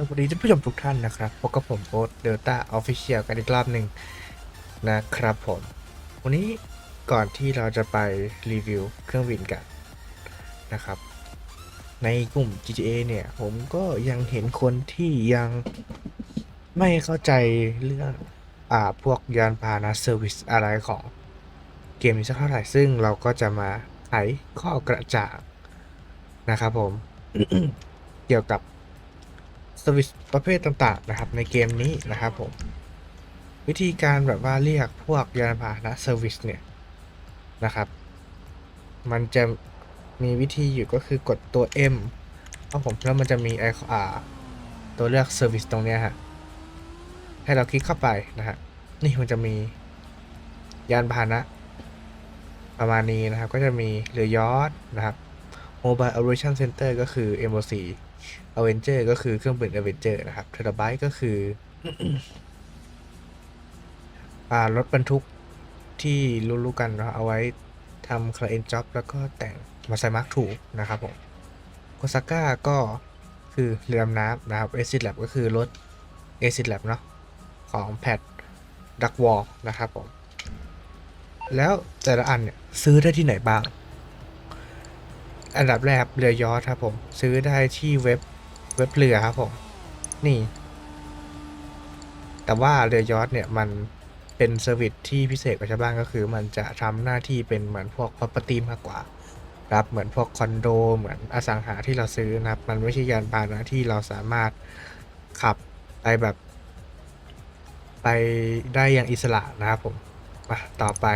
สวัสดีท่านผู้ชมทุกท่านนะครับพบกับผมโอ๊ตเดลต้าออฟฟิเชียลกันอีกรอบหนึ่งนะครับผม วันนี้ก่อนที่เราจะไปรีวิวเครื่องบินกันนะครับ ในกลุ่ม GTA เนี่ย ผมก็ยังเห็นคนที่ยังไม่เข้าใจเรื่องอ่าพวกยานพาหนะเซอร์วิสอะไรของเกมนี้สักเท่าไหร่ ซึ่งเราก็จะมาไขข้อกระจ่างนะครับผม เกี่ยวกับ สวิสประเภทต่างๆนะครับ ในเกมนี้นะครับผม วิธีการแบบว่าเรียกพวกยานพาหนะเซอร์วิสเนี่ยนะครับ มันจะมีวิธีอยู่ก็คือกดตัว M ครับผมแล้วมันจะมีไออ่าตัวเลือกเซอร์วิสตรงเนี้ยฮะให้เราคลิกเข้าไปนะฮะนี่มันจะมียานพาหนะประมาณนี้นะครับ ก็จะมีเรือยอทนะครับ Mobile Operation Center ก็คือ MOC Avenger ก็คือเครื่องบิน Avenger นะครับ Terabyte ก็คือ อ่ารถบรรทุกที่รู้ๆกันเนาะเอาไว้ทำ Client Job แล้วก็แต่งมาใส่มาร์คถูกนะครับผมโ o ซาก้าก็คือเรือดำน้ำนะครับ Acid Lab ก็คือรถ Acid Lab เนาะของแพดดักวอลนะครับผม แล้วแต่ละอันเนี่ย ซื้อได้ที่ไหนบ้าง อันดับแรกเรือยอทครับผม ซื้อได้ที่เว็บเว็บเรือครับผม นี่ แต่ว่าเรือยอทเนี่ยมันเป็นเซอร์วิสที่พิเศษกว่าชาวบ้านก็คือ มันจะทำหน้าที่เป็นเหมือนพวก property มากกว่าครับเหมือนพวกคอนโดเหมือนอสังหาที่เราซื้อนะครับ มันไม่ใช่ยานพาหนะที่เราสามารถขับไปแบบ ไปได้อย่างอิสระนะครับผมมาต่อไป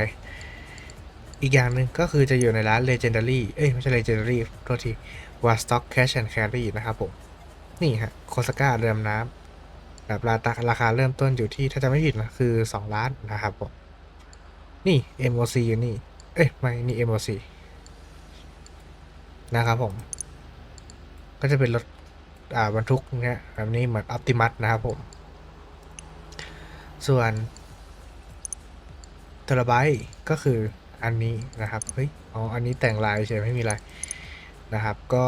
อีกอย่างหนึ่งก็คือจะอยู่ในร้าน Legendary เอ้ย ไม่ใช่ Legendary โทษที w a Stock Cash and Carry นะครับผม นี่ฮะโคสก้าเรือดำน้ำแบบราคาราคาเริ่มต้นอยู่ที่ถ้าจะไม่ผิดนะ คือ 2 ล้านนะครับผม นี่ MOC อยู่นี่ เอ้ย ไม่ นี่ MOC นะครับผม ก็จะเป็นรถอ่าบรรทุกเนี้ยแบบนี้เหมือน Optimus นะครับผม ส่วนเทราไบต์ก็คือ อันนี้นะครับเฮ้ยอ๋ออันนี้แต่งลายเฉยไม่มีอะไรนะครับ ก็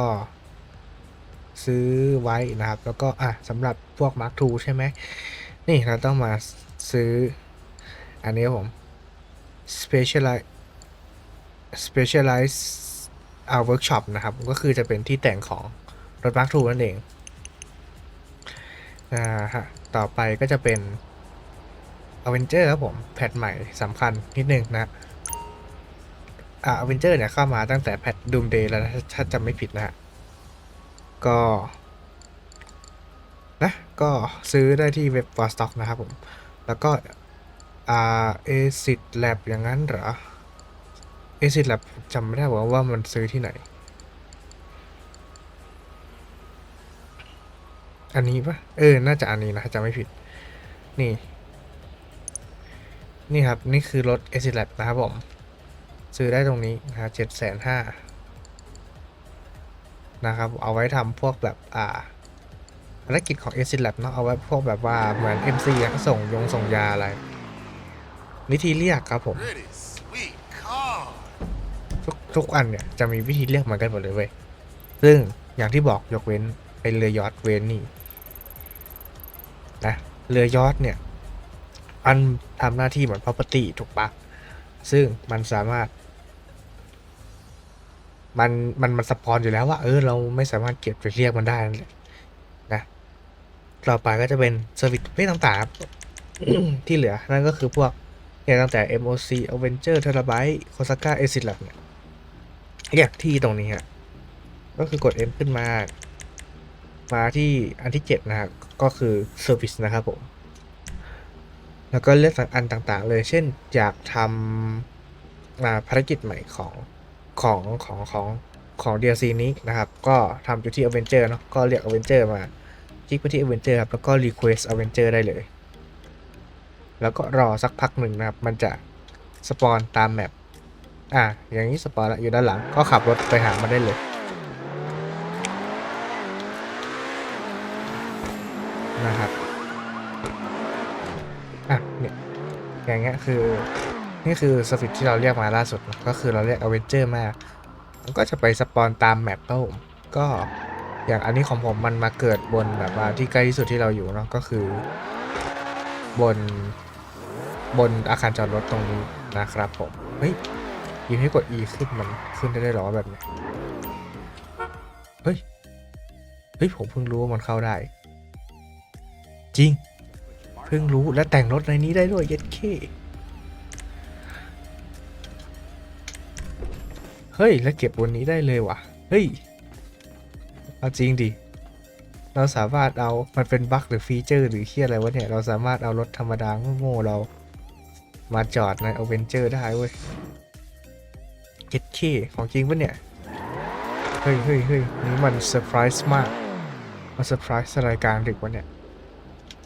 ซื้อไว้นะครับ แล้วก็อะสำหรับพวก Mark II ใช่ไหมนี่เราต้องมาซื้ออันนี้ผม specialize specialize อ่า workshop นะครับ ก็คือจะเป็นที่แต่งของรถ Mark II นั่นเองอ่าฮะต่อไปก็จะเป็น Avenger ครับผม แพทใหม่สำคัญนิดนึงนะ อ่า Avenger เนี่ยเข้ามาตั้งแต่แพท Doomsday แล้วนะถ้าจำไม่ผิดนะฮะ ก็นะก็ซื้อได้ที่เว็บ w a r Stock นะครับผม แล้วก็อ่า Acid Lab อย่างนั้นเหรอ Acid Lab จำไม่ได้ว่าว่ามันซื้อที่ไหน อันนี้ปะเออ น่าจะอันนี้นะจำไม่ผิด นี่ นี่ครับ นี่คือรถ Acid Lab นะครับผม ซื้อได้ตรงนี้นะเจ็ดแสนห้านะครับ เอาไว้ทำพวกแบบอ่าภารกิจของ Acid Lab เนาะเอาไว้พวกแบบว่าเหมือน MC อะส่งยงส่งยาอะไร วิธีเรียกครับผม ทุกทุกอันเนี่ย จะมีวิธีเรียกเหมือนกันหมดเลยเว้ย ซึ่งอย่างที่บอกยกเว้นเป็นเรือยอทเวนนี่นะเรือยอทเนี่ยมันทำหน้าที่เหมือน property ถูกปะซึ่งมันสามารถ มันมันมันสปอนอยู่แล้วว่าเออเราไม่สามารถเก็บไปเรียกมันได้นั่นแหละนะต่อไปก็จะเป็นเซอร์วิสประเภทต่างๆที่เหลือ นั่นก็คือพวกเนี่ยตั้งแต่ MOC Avenger Terabyte Kosaka Acid Lab เนี่ยเรียกที่ตรงนี้ฮะก็คือกด M ขึ้นมา มาที่อันที่ 7 นะครับก็คือ Service นะครับผม แล้วก็เลือกอันต่างๆเลย เช่นอยากทำภารกิจใหม่ของ ของของของของ DLC นี้นะครับ ก็ทำอยู่ที่ Avenger เนาะก็เรียก Avenger มาคลิกไปที่ Avenger ครับ แล้วก็ Request Avenger ได้เลย แล้วก็รอสักพักหนึ่งนะครับ มันจะสปอนตามแมปอะ อย่างนี้สปอนแล้วอยู่ด้านหลัง ก็ขับรถไปหามันได้เลยนะครับ อะ เนี่ย อย่างเงี้ยคือ นี่คือสวิตที่เราเรียกมาล่าสุด ก็คือเราเรียกอเวนเจอร์มามันก็จะไปสปอนตามแมปครับผมก็อย่างอันนี้ของผมมันมาเกิดบนแบบว่าที่ใกล้ที่สุดที่เราอยู่เนาะก็คือ บนบนอาคารจอดรถตรงนี้นะครับผม เฮ้ยยิงให้กด E ขึ้นมันขึ้นได้ด้หรอแบบเนี้เฮ้ย เฮ้ย ผมเพิ่งรู้ว่ามันเข้าได้ จริง เพิ่งรู้และแต่งรถในนี้ได้ด้วยเย็ดเค เฮ้ย แล้วเก็บบนนี้ได้เลยว่ะเฮ้ย เอาจริงดิ เราสามารถเอา มันเป็นบั๊กหรือฟีเจอร์ หรือเคียอะไรวะเนี่ย เราสามารถเอารถธรรมดาโง่ๆเรา มาจอดในอเวนเจอร์ได้เว้ยเก็ตเคของจริงปะเนี่ย เฮ้ยเฮ้ยเฮ้ยนี่มันเซอร์ไพรส์มากมาเซอร์ไพรส์รายการดึกวะเนี่ย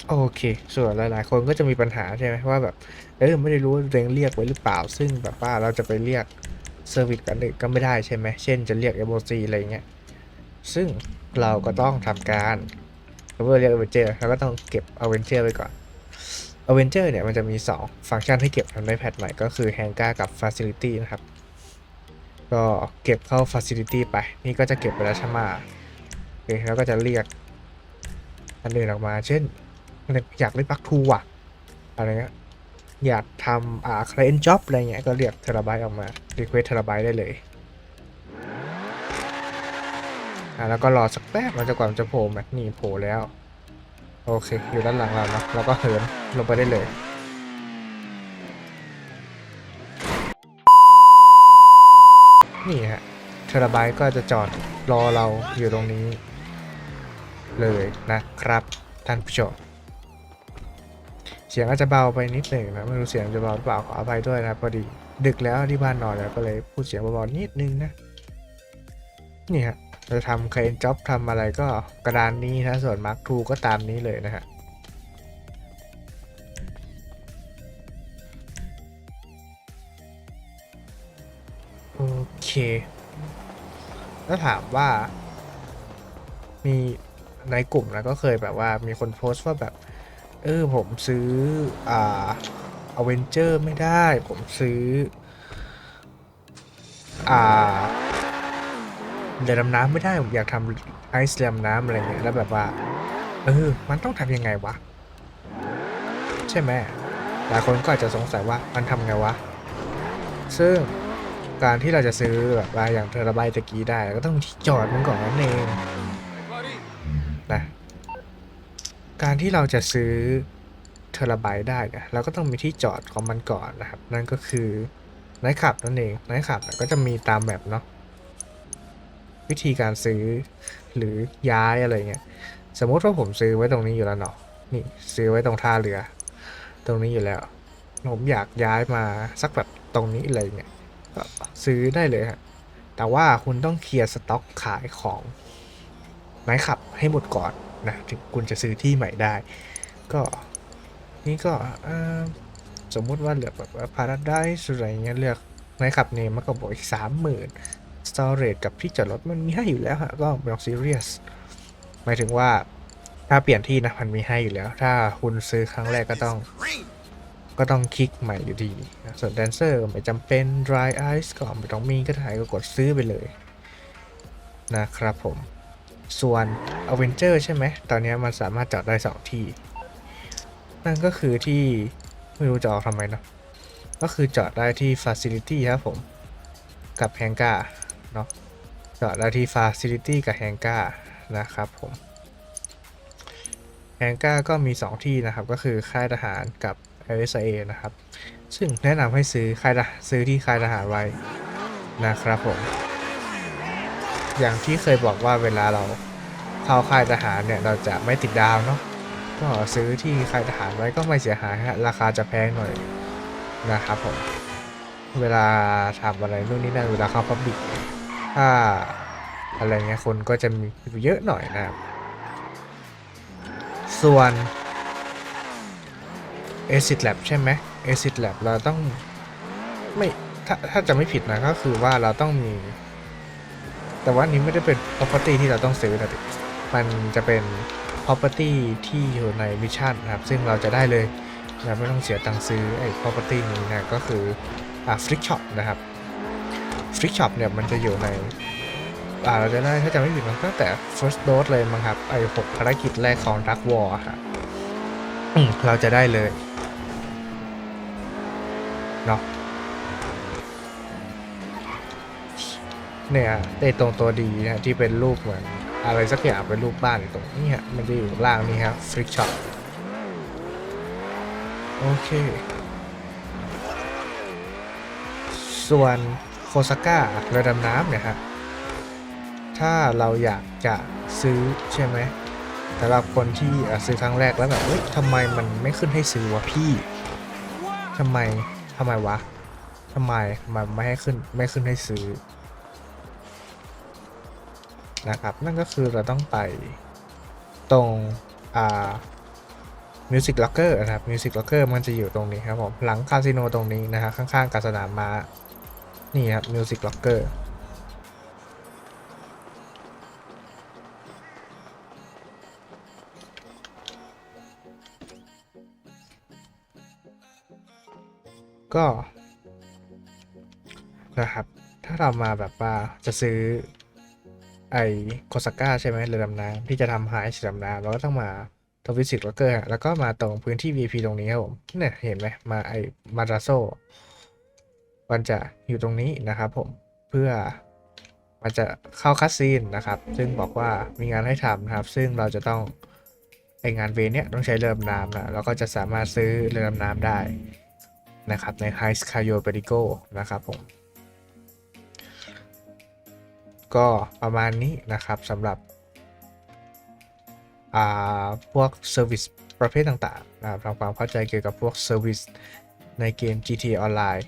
โอเค ส่วนหลาย ๆ คนก็จะมีปัญหาใช่ไหมว่าแบบ เออไม่ได้รู้ว่าตัวเองเรียกไว้หรือเปล่า ซึ่งแบบว่าเราจะไปเรียก เซอร์วิสกันอื่นก็ไม่ได้ใช่ไหมเช่นจะเรียก MOC อะไรเงี้ย ซึ่งเราก็ต้องทำการเมื่อเรียก Avenger เราก็ต้องเก็บ Avenger ไปก่อน Avenger เนี่ยมันจะมี 2 ฟังก์ชันให้เก็บทำในแพทใหม่ก็คือ h a n g a r กับ Facility นะครับ ก็เก็บเข้า Facility ไป นี่ก็จะเก็บไปแล้วใช่ไหมโอเคแล้วก็จะเรียกอันอื่นออกมา เช่นอยากเล่นปักทูอะอะไรเงี้ย อยากทำอ่า client job อะไรเงี้ยก็เรียกเทราไบต์ออกมา request เทราไบต์ได้เลยอ่าแล้วก็รอสักแป๊บมันจะกว่ามันจะโผล่มานี่โผล่แล้ว โอเค อยู่ด้านหลังเราเนาะเราก็เหินลงไปได้เลยนี่ฮะเทราไบต์ก็จะจอดรอเราอยู่ตรงนี้ เลยนะครับ ท่านผู้ชม เสียงอาจจะเบาไปนิดหนึ่งนะไม่รู้เสียงจะเบาหรือเปล่าขออภัยด้วยนะพอดีดึกแล้วที่บ้านนอนแล้วก็เลยพูดเสียงเบาๆนิดนึงนะนี่ฮะเราจะทำเคลนจ็อบทำอะไรก็กระดานนี้นะส่วนมาร์คทูก็ตามนี้เลยนะฮะโอเค แล้วถามว่า มีในกลุ่มนะก็เคยแบบว่ามีคนโพสต์ว่าแบบ เออผมซื้อ อ่าอเวนเจอร์ไม่ได้ ผมซื้อ อ่าเรือดำน้ำไม่ได้ ผมอยากทำไอซ์เรือดำน้ำอะไรเงี้ยแล้วแบบว่า เออ มันต้องทำยังไงวะ ใช่ไหมหลายคนก็อาจจะสงสัยว่ามันทำไงวะ ซึ่งการที่เราจะซื้อแบบว่าอย่างเทราไบต์ตะกี้ได้ ก็ต้องที่จอดมันก่อนนั่นเองนะ การที่เราจะซื้อเทราไบต์ได้เนี่ยเราก็ต้องมีที่จอดของมันก่อนนะครับ นั่นก็คือไนท์ขับนั่นเองไนท์ขับก็จะมีตามแบบเนาะวิธีการซื้อหรือย้ายอะไรเงี้ยสมมติว่าผมซื้อไว้ตรงนี้อยู่แล้วเนาะนี่ซื้อไว้ตรงท่าเรือ ตรงนี้อยู่แล้วผมอยากย้ายมาสักแบบตรงนี้อะไรเงี้ยก็ซื้อได้เลยฮะแต่ว่าคุณต้องเคลียร์สต็อกขายของไม้ขับให้หมดก่อน นะถึงคุณจะซื้อที่ใหม่ได้ ก็นี่ก็สมมุติว่าเหลือแบบว่าพาราไดส์อะไรเงี้ยเลือกไม้ขับเนมมันก็บอกอีกสามหมื่น storage กับที่จอดรถมันมีให้อยู่แล้วฮะก็ไม่ต้องซีเรียสหมายถึงว่าถ้าเปลี่ยนที่นะมันมีให้อยู่แล้ว ถ้าคุณซื้อครั้งแรกก็ต้อง ก็ต้องคลิกใหม่อยู่ดีนะส่วนแดนเซอร์ไม่จำเป็น dry ice ก็ไม่ต้องมีก็ได้ก็กดซื้อไปเลย นะครับผม ส่วน Avenger ใช่ไหม ตอนนี้มันสามารถจอดได้ 2 ที่ นั่นก็คือที่ ไม่รู้จะออกทำไมเนอะก็คือจอดได้ที่ Facility ครับผม กับ Hangar เนาะจอดได้ที่ Facility กับ Hangar นะครับผม Hangar ก็มี 2 ที่นะครับ ก็คือค่ายทหารกับ LSA นะครับ ซึ่งแนะนำให้ซื้อค่ายซื้อที่ค่ายทหารไว้นะครับผม อย่างที่เคยบอกว่าเวลาเราเข้าค่ายทหารเนี่ยเราจะไม่ติดดาวเนาะก็ซื้อที่ค่ายทหารไว้ก็ไม่เสียหายฮะราคาจะแพงหน่อยนะครับผมเวลาทำอะไรนู่นนี่นั่นเวลาเข้าพับบิกถ้าอะไรเงี้ยคนก็จะมีเยอะหน่อยนะครับ ส่วน Acid Lab ใช่ไหม Acid Lab เราต้องไม่ถ้าถ้าจะไม่ผิดนะก็คือว่าเราต้องมี แต่ว่านี้ไม่ได้เป็น property ที่เราต้องซื้อนะมันจะเป็น property ที่อยู่ในมิชชั่นนะครับ ซึ่งเราจะได้เลยเราไม่ต้องเสียตังค์ซื้อไอ้ property นี้นะก็คืออ่า Flick Shop นะครับ Flick Shop เนี่ยมันจะอยู่ในอ่าเราจะได้ถ้าจะไม่ผิดมันตั้งแต่ first dose เลยมั้งครับไอ้หกภารกิจแรกของ Dark War อะครับเราจะได้เลยเนาะ เนี่ยไอ้ตรงตัวดีนะที่เป็นรูปเหมือนอะไรสักอย่างเป็นรูปบ้านตรงนี้ฮะมันจะอยู่ล่างนี้ครับ Frick Shop โอเคส่วนโคซาก้าเรือดำน้ำเนี่ยฮะถ้าเราอยากจะซื้อใช่ไหมสำหรับคนที่ซื้อครั้งแรกแล้วแบบเฮ้ยทำไมมันไม่ขึ้นให้ซื้อวะพี่ทำไมทำไมวะทำไมทำไมไม่ให้ขึ้นไม่ขึ้นให้ซื้อ นะครับ นั่นก็คือเราต้องไปตรงอ่า Music Locker นะครับ Music Locker มันจะอยู่ตรงนี้ครับผมหลังคาสิโนตรงนี้นะฮะข้างๆกับสนามม้านี่ครับ Music Locker ก็นะครับ ถ้าเรามาแบบว่าจะซื้อ ไอโคสก้าใช่ไหมเรือดำน้ำที่จะทำหายสีดำน้ำเราก็ต้องมาตรงฟิสิกส์ล็อกเกอร์แล้วก็มาตรงพื้นที่ VIP ตรงนี้ครับผมเนี่ยเห็นไหมมาไอมาราโซมันจะอยู่ตรงนี้นะครับผมเพื่อมันจะเข้าคัสซีนนะครับ ซึ่งบอกว่ามีงานให้ทำนะครับ ซึ่งเราจะต้องไองานเวเนี่ยต้องใช้เรือดำน้ำนะเราก็จะสามารถซื้อเรือดำน้ำได้นะครับใน High s k y o p e r i g o นะครับผม ก็ประมาณนี้นะครับสำหรับพวกเซอร์วิสประเภทต่างๆนะครับทำความเข้าใจเกี่ยวกับพวกเซอร์วิสในเกม GTA Online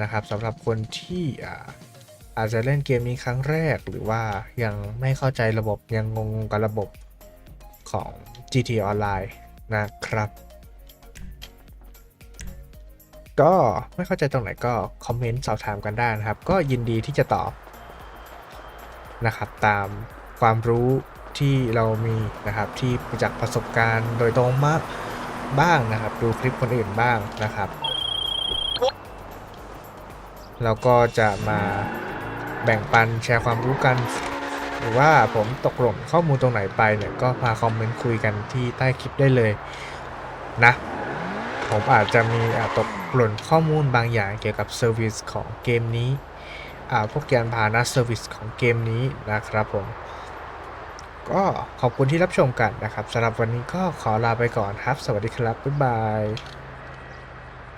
นะครับสำหรับคนที่อาอาจจะเล่นเกมนี้ครั้งแรกหรือว่ายังไม่เข้าใจระบบยังงงกับระบบของ GTA Online นะครับ ก็ไม่เข้าใจตรงไหนก็คอมเมนต์สอบถามกันได้นะครับ ก็ยินดีที่จะตอบ นะครับตามความรู้ที่เรามีนะครับที่จากประสบการณ์โดยตรงมากบ้างนะครับ ดูคลิปคนอื่นบ้างนะครับเราก็จะมาแบ่งปันแชร์ความรู้กัน หรือว่าผมตกหล่นข้อมูลตรงไหนไปเนี่ยก็มาคอมเมนต์คุยกันที่ใต้คลิปได้เลยนะผมอาจจะมีตกหล่นข้อมูลบางอย่างเกี่ยวกับเซอร์วิสของเกมนี้ พวกยานพาหนะเซอร์วิสของเกมนี้นะครับผม ก็ขอบคุณที่รับชมกันนะครับสำหรับวันนี้ก็ขอลาไปก่อนครับ สวัสดีครับ บ๊ายบาย